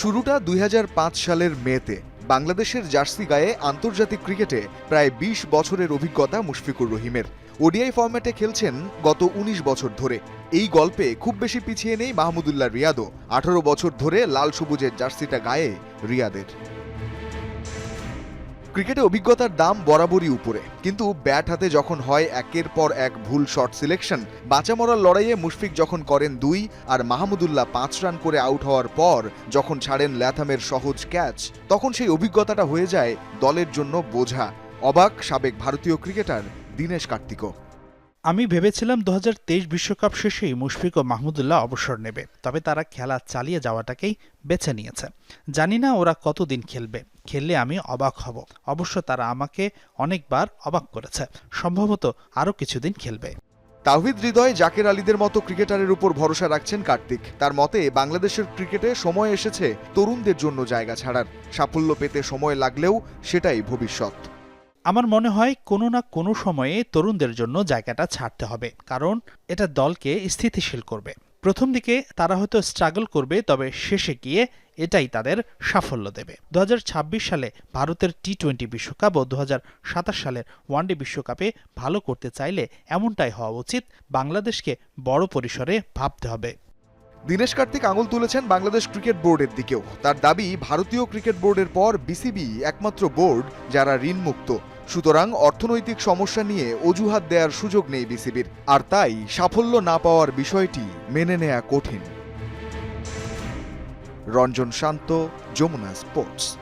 শুরুটা দুই হাজার পাঁচ সালের মেতে। বাংলাদেশের জার্সি গায়ে আন্তর্জাতিক ক্রিকেটে প্রায় ২০ বছরের অভিজ্ঞতা মুশফিকুর রহিমের। ওডিআই ফর্ম্যাটে খেলছেন গত ১৯ বছর ধরে। এই গল্পে খুব বেশি পিছিয়ে নেই মাহমুদুল্লাহ রিয়াদও। আঠারো বছর ধরে লাল সবুজের জার্সিটা গায়ে রিয়াদের। ক্রিকেটে অভিজ্ঞতার দাম বরাবরই উপরে। কিন্তু ব্যাট হাতে যখন হয় একের পর এক ভুল শট সিলেকশন বাঁচা মরার লড়াইয়ে মুশফিক যখন করেন দুই আর মাহমুদুল্লাহ পাঁচ রান করে আউট হওয়ার পর যখন ছাড়েন ল্যাথামের সহজ ক্যাচ, তখন সেই অভিজ্ঞতাটা হয়ে যায় দলের জন্য বোঝা। অবাক সাবেক ভারতীয় ক্রিকেটার দীনেশ কার্তিকও। আমি ভেবেছিলাম দু বিশ্বকাপ শেষেই মুশফিক ও মাহমুদুল্লাহ অবসর নেবে, তবে তারা খেলা চালিয়ে যাওয়াটাকেই বেছে নিয়েছে। জানি না ওরা কতদিন খেলবে। খেললে আমি অবাক হব। অবশ্য তারা আমাকে অনেকবার অবাক করেছে। সম্ভবত আরও কিছুদিন খেলবে। তাওহিদ হৃদয় জাকের আলীদের মতো ক্রিকেটারের উপর ভরসা রাখছেন কার্তিক। তার মতে, বাংলাদেশের ক্রিকেটে সময় এসেছে তরুণদের জন্য জায়গা ছাড়ার। সাফল্য পেতে সময় লাগলেও সেটাই ভবিষ্যৎ। আমার মনে হয় কোনো না কোনো সময়ে তরুণদের জন্য জায়গাটা ছাড়তে হবে, কারণ এটা দলকে স্থিতিশীল করবে। প্রথম দিকে তারা হয়তো স্ট্রাগল করবে, তবে শেষে গিয়ে এটাই তাদের সাফল্য দেবে। দু হাজার ছাব্বিশ সালে ভারতের টি টোয়েন্টি বিশ্বকাপ ও দু হাজার সাতাশ সালের ওয়ানডে বিশ্বকাপে ভালো করতে চাইলে এমনটাই হওয়া উচিত, বাংলাদেশকে বড় পরিসরে ভাবতে হবে। দীনেশ কার্তিক আঙুল তুলেছেন বাংলাদেশ ক্রিকেট বোর্ডের দিকেও। তার দাবি, ভারতীয় ক্রিকেট বোর্ডের পর বিসিবি একমাত্র বোর্ড যারা ঋণমুক্ত। সুতরাং অর্থনৈতিক সমস্যা নিয়ে অজুহাত দেওয়ার সুযোগ নেই বিসিবির। আর তাই সাফল্য না পাওয়ার বিষয়টি মেনে নেয়া কঠিন। রঞ্জন শান্ত, যমুনা স্পোর্টস।